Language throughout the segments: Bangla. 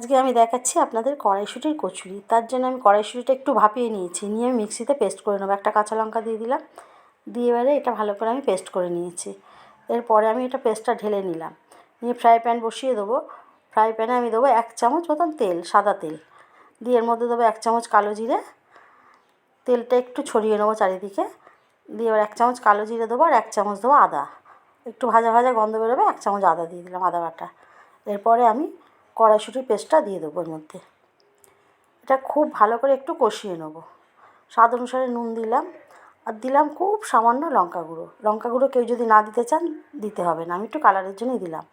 আজকে আমি দেখাচ্ছি আপনাদের কড়াইশুঁটির কচুরি। তার জন্য আমি কড়াইশুঁটিটা একটু ভাপিয়ে নিয়েছি। নিয়ে আমি মিক্সিতে পেস্ট করে নেব। একটা কাঁচা লঙ্কা দিয়ে দিলাম। দিয়ে এবারে এটা ভালো করে আমি পেস্ট করে নিয়েছি। এরপরে আমি এটা পেস্টটা ঢেলে নিলাম। নিয়ে ফ্রাই প্যান বসিয়ে দেবো। ফ্রাই প্যানে আমি দেবো এক চামচ মতন তেল, সাদা তেল। দিয়ে এর মধ্যে দেবো এক চামচ কালো জিরে। তেলটা একটু ছড়িয়ে নেব চারিদিকে। দিয়ে এবার এক চামচ কালো জিরে দেবো আর এক চামচ দেবো আদা। একটু ভাজা ভাজা গন্ধ বেরোবে, এক চামচ আদা দিয়ে দিলাম, আদা বাটা। এরপরে আমি কড়াইশুঁটির পেস্টটা দিয়ে দেবো এর মধ্যে। এটা খুব ভালো করে একটু কষিয়ে নেব। স্বাদ অনুসারে নুন দিলাম। আর দিলাম খুব সামান্য লঙ্কা গুঁড়ো। লঙ্কা গুঁড়ো কেউ যদি না দিতে চান, দিতে হবে না। আমি একটু কালারের জন্যই দিলাম।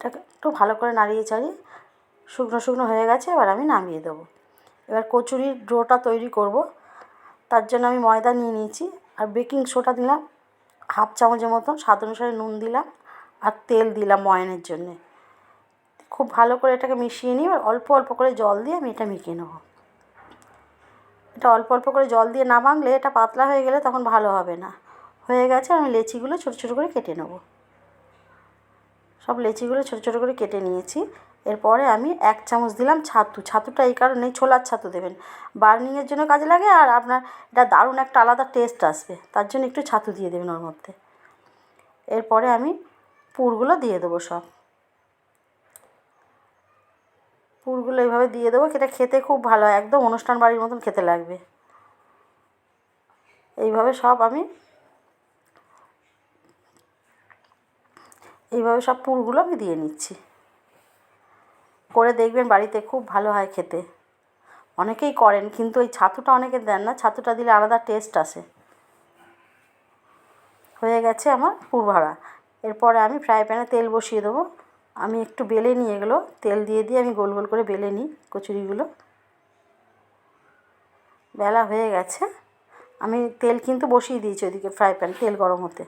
এটা একটু ভালো করে নাড়িয়ে চাড়িয়ে শুকনো শুকনো হয়ে গেছে, এবার আমি নামিয়ে দেবো। এবার কচুরির ডোটা তৈরি করব। তার জন্য আমি ময়দা নিয়ে নিয়েছি। আর বেকিং সোডা দিলাম। হাফ চামচের মতন স্বাদ অনুসারে নুন দিলাম। আর তেল দিলাম ময়ানের জন্যে। খুব ভালো করে এটাকে মিশিয়ে নিই এবার অল্প অল্প করে জল দিয়ে আমি এটা মেখে নেব। এটা অল্প অল্প করে জল দিয়ে না মাখলে এটা পাতলা হয়ে গেলে তখন ভালো হবে না। হয়ে গেছে আমি লেচিগুলো ছোটো ছোটো করে কেটে নেব। সব লেচিগুলো ছোটো ছোটো করে কেটে নিয়েছি। এরপরে আমি এক চামচ দিলাম ছাতু। ছাতুটা এই কারণে ছোলার ছাতু দেবেন। বার্নিংয়ের জন্য কাজে লাগে আর আপনার এটা দারুণ একটা আলাদা টেস্ট আসবে। তার জন্য একটু ছাতু দিয়ে দেবেন ওর মধ্যে। এরপরে আমি পুরগুলো দিয়ে দেবো সব। পুরগুলো এইভাবে দিয়ে দেবো এটা খেতে খুব ভালো হয়, একদম অনুষ্ঠান বাড়ির মতন খেতে লাগবে। এইভাবে সব আমি, এইভাবে সব পুরগুলো আমি দিয়ে নিচ্ছি। করে দেখবেন বাড়িতে খুব ভালো হয় খেতে। অনেকেই করেন, কিন্তু ওই ছাতুটা অনেকে দেন না, ছাতুটা দিলে আলাদা টেস্ট আসে। হয়ে গেছে আমার পুর ভরা এরপরে আমি ফ্রাই প্যানে তেল বসিয়ে দেবো। আমি একটু বেলে নিই এগুলো। তেল দিয়ে দিয়ে আমি গোল গোল করে বেলে নিই কচুরিগুলো। বেলা হয়ে গেছে। আমি তেল কিন্তু বসিয়ে দিয়েছি ওইদিকে ফ্রাই প্যান, তেল গরম হতে।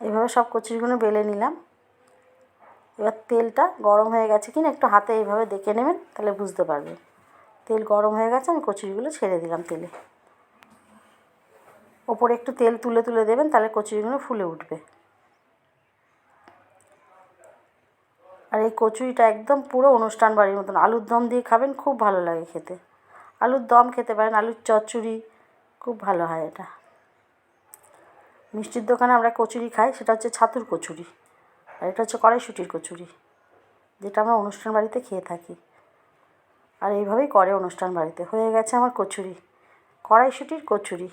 এইভাবে সব কচুরিগুলো বেলে নিলাম। এবার তেলটা গরম হয়ে গেছে কি না একটু হাতে এইভাবে দেখে নেবেন, তাহলে বুঝতে পারবেন। তেল গরম হয়ে গেছে, আমি কচুরিগুলো ছেড়ে দিলাম তেলে। ওপরে একটু তেল তুলে তুলে দেবেন, তাহলে কচুরিগুলো ফুলে উঠবে। আর এই কচুরিটা একদম পুরো অনুষ্ঠান বাড়ির মতন। আলুর দম দিয়ে খাবেন, খুব ভালো লাগে খেতে। আলুর দম খেতে পারেন, আলুর চচ্চড়ি, খুব ভালো হয় এটা। মিষ্টির দোকানে আমরা কচুরি খাই, সেটা হচ্ছে ছাতুর কচুরি। আর এটা হচ্ছে কড়াইশুটির কচুরি, যেটা আমরা অনুষ্ঠান বাড়িতে খেয়ে থাকি। আর এইভাবেই করে অনুষ্ঠান বাড়িতে। হয়ে গেছে আমার কচুরি। কড়াইশুটির কচুরি।